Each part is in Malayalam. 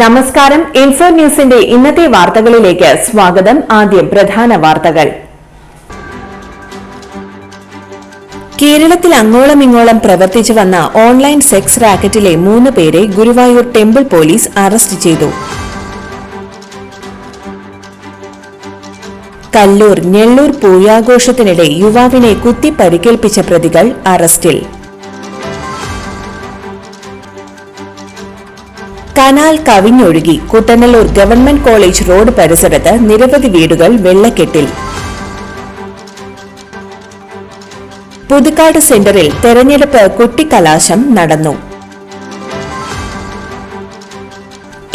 നമസ്കാരം. ഇൻഫോ ന്യൂസിന്റെ ഇന്നത്തെ വാർത്തകളിലേക്ക് സ്വാഗതം. ആദ്യം പ്രധാന വാർത്തകൾ. കേരളത്തിൽ അങ്ങോളമിങ്ങോളം പ്രവർത്തിച്ചു വന്ന ഓൺലൈൻ സെക്സ് റാക്കറ്റിലെ മൂന്ന് പേരെ ഗുരുവായൂർ ടെമ്പിൾ പോലീസ് അറസ്റ്റ് ചെയ്തു. കല്ലൂർ ഞെള്ളൂർ പൂയാഘോഷത്തിനിടെ യുവാവിനെ കുത്തി പരിക്കേൽപ്പിച്ച പ്രതികൾ അറസ്റ്റിൽ. കനാൽ കവിഞ്ഞൊഴുകി കുട്ടനല്ലൂർ ഗവൺമെന്റ് കോളേജ് റോഡ് പരിസരത്ത് നിരവധി വീടുകൾ വെള്ളക്കെട്ടിൽ. പുതുക്കാട് സെന്ററിൽ തെരഞ്ഞെടുപ്പ് കുട്ടിക്കലാശം നടന്നു.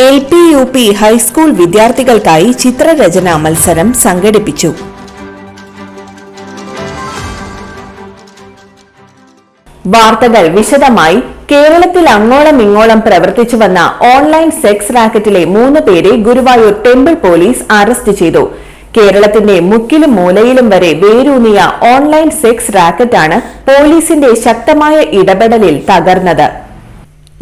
L P U P high school വിദ്യാർത്ഥികൾക്കായി ചിത്രരചനാ മത്സരം സംഘടിപ്പിച്ചു. വാർത്തകൾ വിശദമായി കേരളത്തിൽ അങ്ങോളം ഇങ്ങോളം പ്രവർത്തിച്ചു വന്ന ഓൺലൈൻ സെക്സ് റാക്കറ്റിലെ മൂന്ന് പേരെ ഗുരുവായൂർ ടെമ്പിൾ പോലീസ് അറസ്റ്റ് ചെയ്തു. കേരളത്തിന്റെ മുക്കിലും മൂലയിലും വരെ വേരൂന്നിയ ഓൺലൈൻ സെക്സ് റാക്കറ്റാണ് പോലീസിന്റെ ശക്തമായ ഇടപെടലിൽ തകർന്നത്.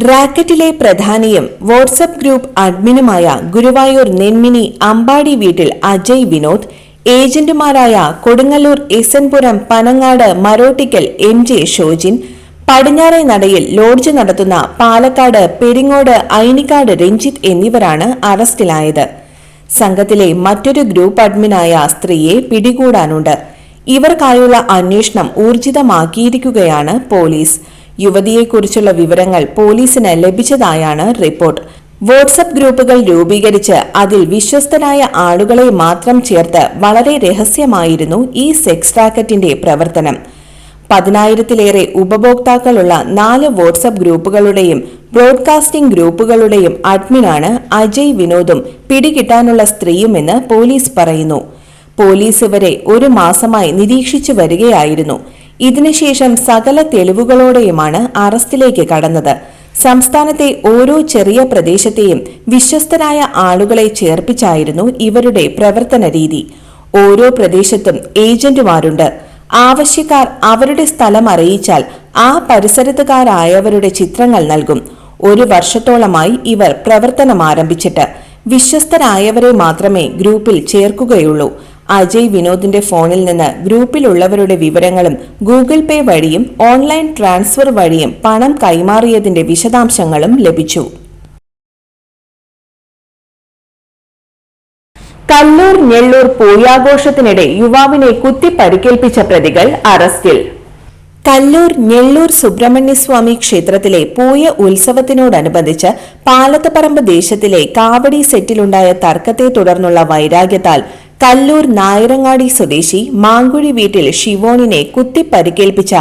റാക്കറ്റിലെ പ്രധാനിയും വാട്സപ്പ് ഗ്രൂപ്പ് അഡ്മിനുമായ ഗുരുവായൂർ നെന്മിനി അമ്പാടി വീട്ടിൽ അജയ് വിനോദ് ഏജന്റുമാരായ കൊടുങ്ങല്ലൂർ എസൻപുരം പനങ്ങാട് മരോട്ടിക്കൽ എം ജെ ഷോജിൻ പടിഞ്ഞാറെ നടയിൽ ലോഡ്ജ് നടത്തുന്ന പാലക്കാട് പെരിങ്ങോട് ഐനിക്കാട് രഞ്ജിത്ത് എന്നിവരാണ് അറസ്റ്റിലായത്. സംഘത്തിലെ മറ്റൊരു ഗ്രൂപ്പ് അഡ്മിനായ സ്ത്രീയെ പിടികൂടാനുണ്ട്. ഇവർക്കായുള്ള അന്വേഷണം ഊർജിതമാക്കിയിരിക്കുകയാണ് പോലീസ്. യുവതിയെക്കുറിച്ചുള്ള വിവരങ്ങൾ പോലീസിന് ലഭിച്ചതായാണ് റിപ്പോർട്ട്. വാട്സപ്പ് ഗ്രൂപ്പുകൾ രൂപീകരിച്ച് അതിൽ വിശ്വസ്തരായ ആളുകളെ മാത്രം ചേർത്ത് വളരെ രഹസ്യമായിരുന്നു ഈ സെക്സ് റാക്കറ്റിന്റെ പ്രവർത്തനം. പതിനായിരത്തിലേറെ ഉപഭോക്താക്കളുള്ള നാല് വാട്സപ്പ് ഗ്രൂപ്പുകളുടെയും ബ്രോഡ്കാസ്റ്റിംഗ് ഗ്രൂപ്പുകളുടെയും അഡ്മിനാണ് അജയ് വിനോദും പിടികിട്ടാനുള്ള സ്ത്രീയുമെന്ന് പോലീസ് പറയുന്നു. പോലീസ് ഇവരെ ഒരു മാസമായി നിരീക്ഷിച്ചു വരികയായിരുന്നു. ഇതിനുശേഷം സകല തെളിവുകളോടെയുമാണ് അറസ്റ്റിലേക്ക് കടന്നത്. സംസ്ഥാനത്തെ ഓരോ ചെറിയ പ്രദേശത്തെയും വിശ്വസ്തരായ ആളുകളെ ചേർപ്പിച്ചായിരുന്നു ഇവരുടെ പ്രവർത്തന രീതി ഓരോ പ്രദേശത്തും ഏജന്റുമാരുണ്ട്. ആവശ്യക്കാർ അവരുടെ സ്ഥലം അറിയിച്ചാൽ ആ പരിസരത്തുകാരായവരുടെ ചിത്രങ്ങൾ നൽകും. ഒരു വർഷത്തോളമായി ഇവർ പ്രവർത്തനം ആരംഭിച്ചിട്ട് വിശ്വസ്തരായവരെ മാത്രമേ ഗ്രൂപ്പിൽ ചേർക്കുകയുള്ളൂ. അജയ് വിനോദിന്റെ ഫോണിൽ നിന്ന് ഗ്രൂപ്പിലുള്ളവരുടെ വിവരങ്ങളും ഗൂഗിൾ പേ വഴിയും ഓൺലൈൻ ട്രാൻസ്ഫർ വഴിയും പണം കൈമാറിയതിന്റെ വിശദാംശങ്ങളും ലഭിച്ചു. കല്ലൂർ ഞെള്ളൂർ പൂയാഘോഷത്തിനിടെ യുവാവിനെ കുത്തി പരിക്കേൽപ്പിച്ച പ്രതികൾ അറസ്റ്റിൽ. കല്ലൂർ ഞെള്ളൂർ സുബ്രഹ്മണ്യസ്വാമി ക്ഷേത്രത്തിലെ പൂയ ഉത്സവത്തിനോടനുബന്ധിച്ച് പാലത്തപ്പറമ്പ് ദേശത്തിലെ കാവടി സെറ്റിലുണ്ടായ തർക്കത്തെ തുടർന്നുള്ള വൈരാഗ്യത്താൽ കല്ലൂർ നായരങ്ങാടി സ്വദേശി മാങ്കുഴി വീട്ടിൽ ഷിവോണിനെ കുത്തി പരിക്കേൽപ്പിച്ച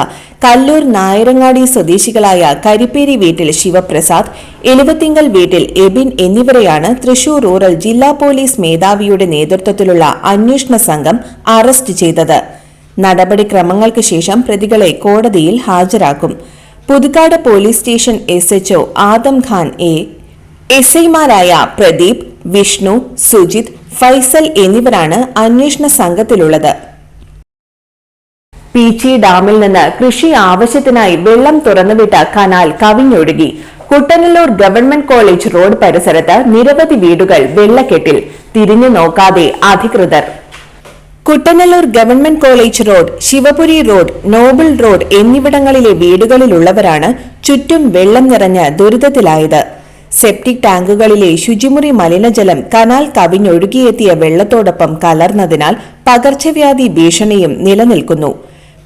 കല്ലൂർ നായരങ്ങാടി സ്വദേശികളായ കരിപ്പേരി വീട്ടിൽ ശിവപ്രസാദ് എലുവത്തിങ്കൽ വീട്ടിൽ എബിൻ എന്നിവരെയാണ് തൃശൂർ റൂറൽ ജില്ലാ പോലീസ് മേധാവിയുടെ നേതൃത്വത്തിലുള്ള അന്വേഷണ സംഘം അറസ്റ്റ് ചെയ്തത്. നടപടിക്രമങ്ങൾക്ക് ശേഷം പ്രതികളെ കോടതിയിൽ ഹാജരാക്കും. Puthukkad police station S HO Adam Khan A S ഐമാരായ പ്രദീപ് വിഷ്ണു സുജിത് ഫൈസൽ എന്നിവരാണ് അന്വേഷണ സംഘത്തിലുള്ളത്. പീച്ചി ഡാമിൽ നിന്ന് കൃഷി ആവശ്യത്തിനായി വെള്ളം തുറന്നുവിട്ട കനാൽ കവിഞ്ഞൊഴുകി. കുട്ടനല്ലൂർ ഗവൺമെന്റ് കോളേജ് റോഡ് പരിസരത്ത് നിരവധി വീടുകൾ വെള്ളക്കെട്ടിൽ. തിരിഞ്ഞു നോക്കാതെ അധികൃതർ. Kuttanellur government college road Sivapuri road noble road എന്നിവിടങ്ങളിലെ വീടുകളിലുള്ളവരാണ് ചുറ്റും വെള്ളം നിറഞ്ഞ് ദുരിതത്തിലായത്. സെപ്റ്റിക് ടാങ്കുകളിലെ ശുചിമുറി മലിനജലം കനാൽ കവിഞ്ഞൊഴുകിയെത്തിയ വെള്ളത്തോടൊപ്പം കലർന്നതിനാൽ പകർച്ചവ്യാധി ഭീഷണിയും നിലനിൽക്കുന്നു.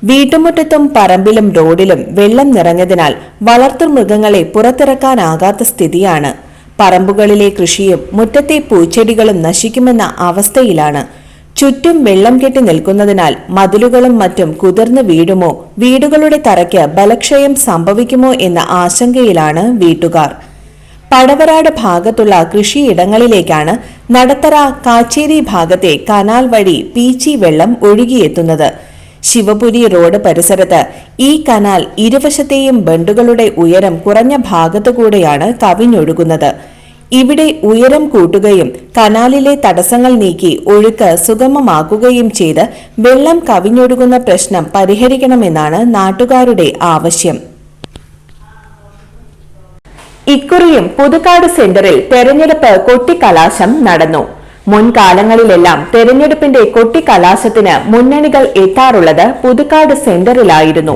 വീട്ടുമുറ്റത്തും പറമ്പിലും റോഡിലും വെള്ളം നിറഞ്ഞതിനാൽ വളർത്തുമൃഗങ്ങളെ പുറത്തിറക്കാനാകാത്ത സ്ഥിതിയാണ്. പറമ്പുകളിലെ കൃഷിയും മുറ്റത്തെ പൂച്ചെടികളും നശിക്കുമെന്ന അവസ്ഥയിലാണ്. ചുറ്റും വെള്ളം കെട്ടി നിൽക്കുന്നതിനാൽ മതിലുകളും മറ്റും കുതിർന്നു വീഴുമോ വീടുകളുടെ തറയ്ക്ക് ബലക്ഷയം സംഭവിക്കുമോ എന്ന ആശങ്കയിലാണ് വീട്ടുകാർ. പടവരാട് ഭാഗത്തുള്ള കൃഷിയിടങ്ങളിലേക്കാണ് നടത്തറ കാച്ചേരി ഭാഗത്തെ കനാൽ വഴി പീച്ചി വെള്ളം ഒഴുകിയെത്തുന്നത്. ശിവപുരി റോഡ് പരിസരത്ത് ഈ കനാൽ ഇരുവശത്തെയും ബണ്ടുകളുടെ ഉയരം കുറഞ്ഞ ഭാഗത്തുകൂടെയാണ് കവിഞ്ഞൊഴുകുന്നത്. ഇവിടെ ഉയരം കൂട്ടുകയും കനാലിലെ തടസ്സങ്ങൾ നീക്കി ഒഴുക്ക് സുഗമമാക്കുകയും ചെയ്ത് വെള്ളം കവിഞ്ഞൊഴുകുന്ന പ്രശ്നം പരിഹരിക്കണമെന്നാണ് നാട്ടുകാരുടെ ആവശ്യം. ഇക്കുറിയും പുതുക്കാട് സെന്ററിൽ തെരഞ്ഞെടുപ്പ് കൊട്ടിക്കലാശം നടന്നു. മുൻകാലങ്ങളിലെല്ലാം തെരഞ്ഞെടുപ്പിന്റെ കൊട്ടിക്കലാശത്തിന് മുന്നണികൾ എത്താറുള്ളത് പുതുക്കാട് സെന്ററിലായിരുന്നു.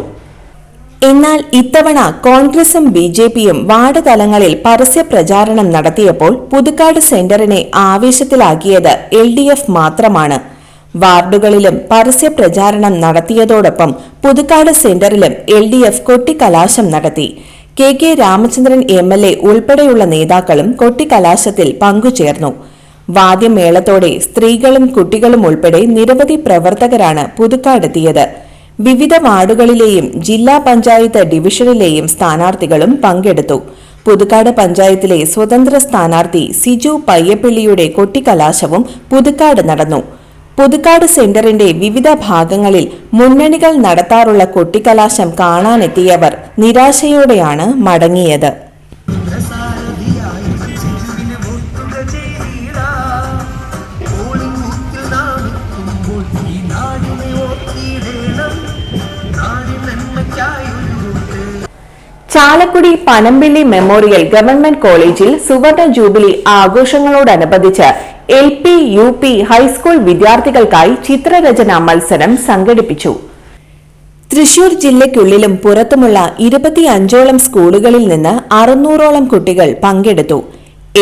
എന്നാൽ ഇത്തവണ കോൺഗ്രസും ബി ജെ പിയും വാർഡ് തലങ്ങളിൽ പരസ്യ പ്രചാരണം നടത്തിയപ്പോൾ പുതുക്കാട് സെന്ററിനെ ആവേശത്തിലാക്കിയത് എൽ ഡി എഫ് മാത്രമാണ്. വാർഡുകളിലും പരസ്യ പ്രചാരണം നടത്തിയതോടൊപ്പം പുതുക്കാട് സെന്ററിലും എൽ ഡി എഫ് കൊട്ടിക്കലാശം നടത്തി. K K Ramachandran M L A ഉൾപ്പെടെയുള്ള നേതാക്കളും കൊട്ടിക്കലാശത്തിൽ പങ്കുചേർന്നു. വാദ്യമേളത്തോടെ സ്ത്രീകളും കുട്ടികളും ഉൾപ്പെടെ നിരവധി പ്രവർത്തകരാണ് പുതുക്കാടെത്തിയത്. വിവിധ വാർഡുകളിലെയും ജില്ലാ പഞ്ചായത്ത് ഡിവിഷനിലെയും സ്ഥാനാർത്ഥികളും പങ്കെടുത്തു. പുതുക്കാട് പഞ്ചായത്തിലെ സ്വതന്ത്ര സ്ഥാനാർത്ഥി സിജു പയ്യപ്പിള്ളിയുടെ കൊട്ടിക്കലാശവും പുതുക്കാട് നടന്നു. പുതുക്കാട് സെന്ററിന്റെ വിവിധ ഭാഗങ്ങളിൽ മുന്നണികൾ നടത്താറുള്ള കൊട്ടിക്കലാശം കാണാനെത്തിയവർ നിരാശയോടെയാണ് മടങ്ങിയത്. ചാലക്കുടി പനമ്പിള്ളി മെമ്മോറിയൽ ഗവൺമെന്റ് കോളേജിൽ സുവർണ jubilee ആഘോഷങ്ങളോടനുബന്ധിച്ച് L P U P high school വിദ്യാർത്ഥികൾക്കായി ചിത്രരചനാ മത്സരം സംഘടിപ്പിച്ചു. തൃശൂർ ജില്ലയ്ക്കുള്ളിലും പുറത്തുമുള്ള ഇരുപത്തിയഞ്ചോളം സ്കൂളുകളിൽ നിന്ന് അറുന്നൂറോളം കുട്ടികൾ പങ്കെടുത്തു.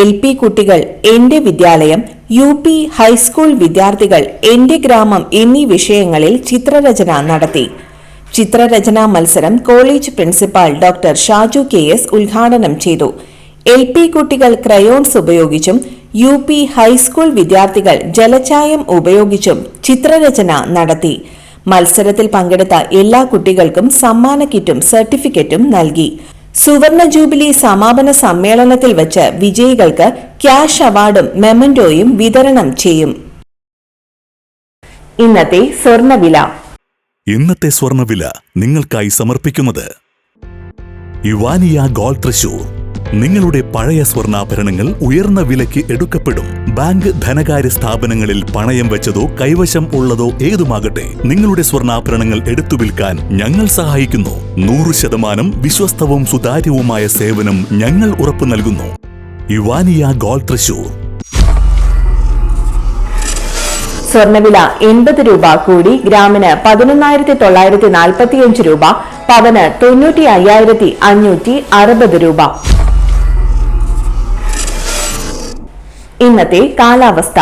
എൽ പി കുട്ടികൾ എന്റെ വിദ്യാലയം യു പി ഹൈസ്കൂൾ വിദ്യാർത്ഥികൾ എന്റെ ഗ്രാമം എന്നീ വിഷയങ്ങളിൽ ചിത്രരചന നടത്തി. ചിത്രരചനാ മത്സരം college principal doctor Shaju K S ഉദ്ഘാടനം ചെയ്തു. എൽ പി കുട്ടികൾ ക്രയോൺസ് ഉപയോഗിച്ചും യു പി ഹൈസ്കൂൾ വിദ്യാർത്ഥികൾ ജലച്ചായം ഉപയോഗിച്ചും ചിത്രരചന നടത്തി. മത്സരത്തിൽ പങ്കെടുത്ത എല്ലാ കുട്ടികൾക്കും സമ്മാന കിറ്റും സർട്ടിഫിക്കറ്റും നൽകി. സുവർണ ജൂബിലി സമാപന സമ്മേളനത്തിൽ വച്ച് വിജയികൾക്ക് ക്യാഷ് അവാർഡും മെമന്റോയും വിതരണം ചെയ്യും. ഇന്നത്തെ സ്വർണവില. ഇന്നത്തെ സ്വർണവില നിങ്ങൾക്കായി സമർപ്പിക്കുന്നത് യുവാനിയ ഗോൾ തൃശൂർ. നിങ്ങളുടെ പഴയ സ്വർണാഭരണങ്ങൾ ഉയർന്ന വിലയ്ക്ക് എടുക്കപ്പെടും. ബാങ്ക് ധനകാര്യ സ്ഥാപനങ്ങളിൽ പണയം വെച്ചതോ കൈവശം ഉള്ളതോ ഏതുമാകട്ടെ നിങ്ങളുടെ സ്വർണാഭരണങ്ങൾ എടുത്തു വിൽക്കാൻ ഞങ്ങൾ സഹായിക്കുന്നു. നൂറ് ശതമാനം വിശ്വസ്തവും സുതാര്യവുമായ സേവനം ഞങ്ങൾ ഉറപ്പു നൽകുന്നു. യുവാനിയ ഗോൾ തൃശൂർ. സ്വർണവില എൺപത് രൂപ കൂടി ഗ്രാമിന് പതിനൊന്നായിരത്തി തൊള്ളായിരത്തി നാൽപ്പത്തിയഞ്ച് രൂപ പവന് തൊണ്ണൂറ്റി അയ്യായിരത്തി അഞ്ഞൂറ്റി അറുപത് രൂപ. ഇന്നത്തെ കാലാവസ്ഥ.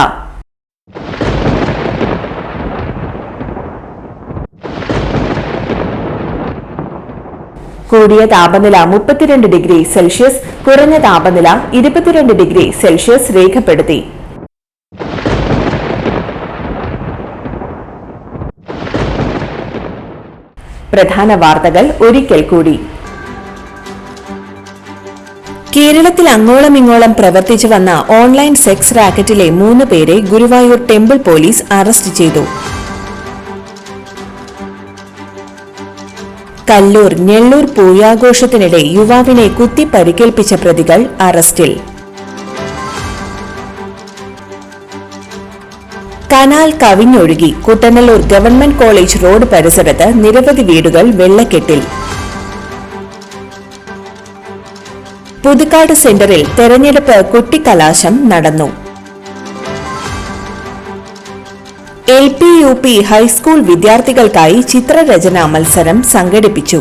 കൂടിയ താപനില മുപ്പത്തിരണ്ട് ഡിഗ്രി സെൽഷ്യസ് കുറഞ്ഞ താപനില ഇരുപത്തിരണ്ട് ഡിഗ്രി സെൽഷ്യസ് രേഖപ്പെടുത്തി. പ്രധാന വാർത്തകൾ ഒരിക്കൽ കൂടി. കേരളത്തിൽ അങ്ങോളം ഇങ്ങോളം പ്രവർത്തിച്ചു വന്ന ഓൺലൈൻ സെക്സ് റാക്കറ്റിലെ മൂന്ന് പേരെ ഗുരുവായൂർ ടെമ്പിൾ പോലീസ് അറസ്റ്റ് ചെയ്തു. കല്ലൂർ ഞെള്ളൂർ പൂയാഘോഷത്തിനിടെ യുവാവിനെ കുത്തി പരിക്കേൽപ്പിച്ച പ്രതികൾ അറസ്റ്റിൽ. കനാൽ കവിഞ്ഞൊഴുകി കുട്ടനല്ലൂർ ഗവൺമെന്റ് കോളേജ് റോഡ് പരിസരത്ത് നിരവധി വീടുകൾ വെള്ളക്കെട്ടിൽ. പുതുക്കാട് സെന്ററിൽ തെരഞ്ഞെടുപ്പ് കുട്ടിക്കലാശം നടന്നു. L P U P high school വിദ്യാർത്ഥികൾക്കായി ചിത്രരചനാ മത്സരം സംഘടിപ്പിച്ചു.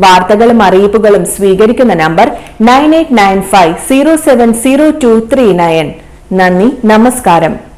വാർത്തകളും അറിയിപ്പുകളും സ്വീകരിക്കുന്ന number nine eight nine five zero seven zero two three nine. നന്ദി നമസ്കാരം.